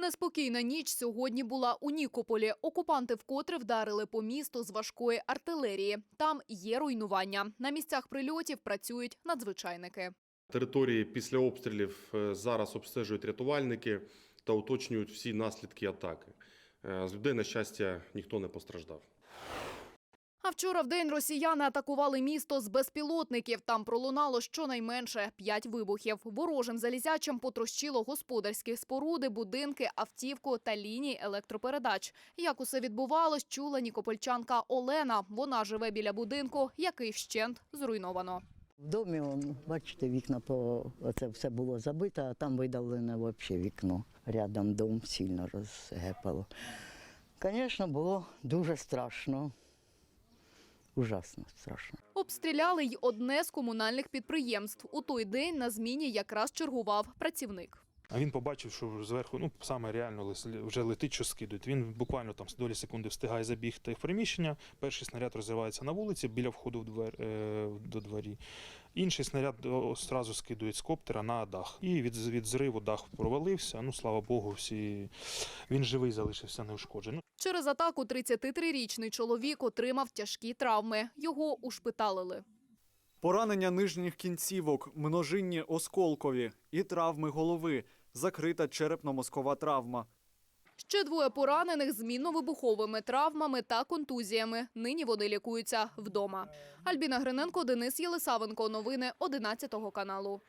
Неспокійна ніч сьогодні була у Нікополі. Окупанти вкотре вдарили по місту з важкої артилерії. Там є руйнування. На місцях прильотів працюють надзвичайники. Території після обстрілів е, зараз обстежують рятувальники та уточнюють всі наслідки атаки. Е, З людей, на щастя, ніхто не постраждав. А вчора в день росіяни атакували місто з безпілотників. Там пролунало щонайменше п'ять вибухів. Ворожим залізячим потрощило господарські споруди, будинки, автівку та лінії електропередач. Як усе відбувалось, чула нікопольчанка Олена. Вона живе біля будинку, який вщент зруйновано. В домі, бачите, вікна по оце все було забито, а там видалене взагалі вікно. Рядом дом сильно розгепало. Звісно, було дуже страшно. Ужасно страшно. Обстріляли й одне з комунальних підприємств. У той день на зміні якраз чергував працівник. А він побачив, що зверху, ну саме реально вже летить, що скидують. Він буквально там з долі секунди встигає забігти в приміщення. Перший снаряд розривається на вулиці біля входу в двер, е, до двері. Інший снаряд одразу скидують з коптера на дах. І від, від зриву дах провалився. Ну слава Богу, всі він живий залишився неушкоджений. Через атаку 33-річний чоловік отримав тяжкі травми. Його ушпиталили. Поранення нижніх кінцівок, множинні осколкові і травми голови, закрита черепно-мозкова травма. Ще двоє поранених з мінно-вибуховими травмами та контузіями. Нині вони лікуються вдома. Альбіна Гриненко, Денис Єлисавенко. Новини 11 каналу.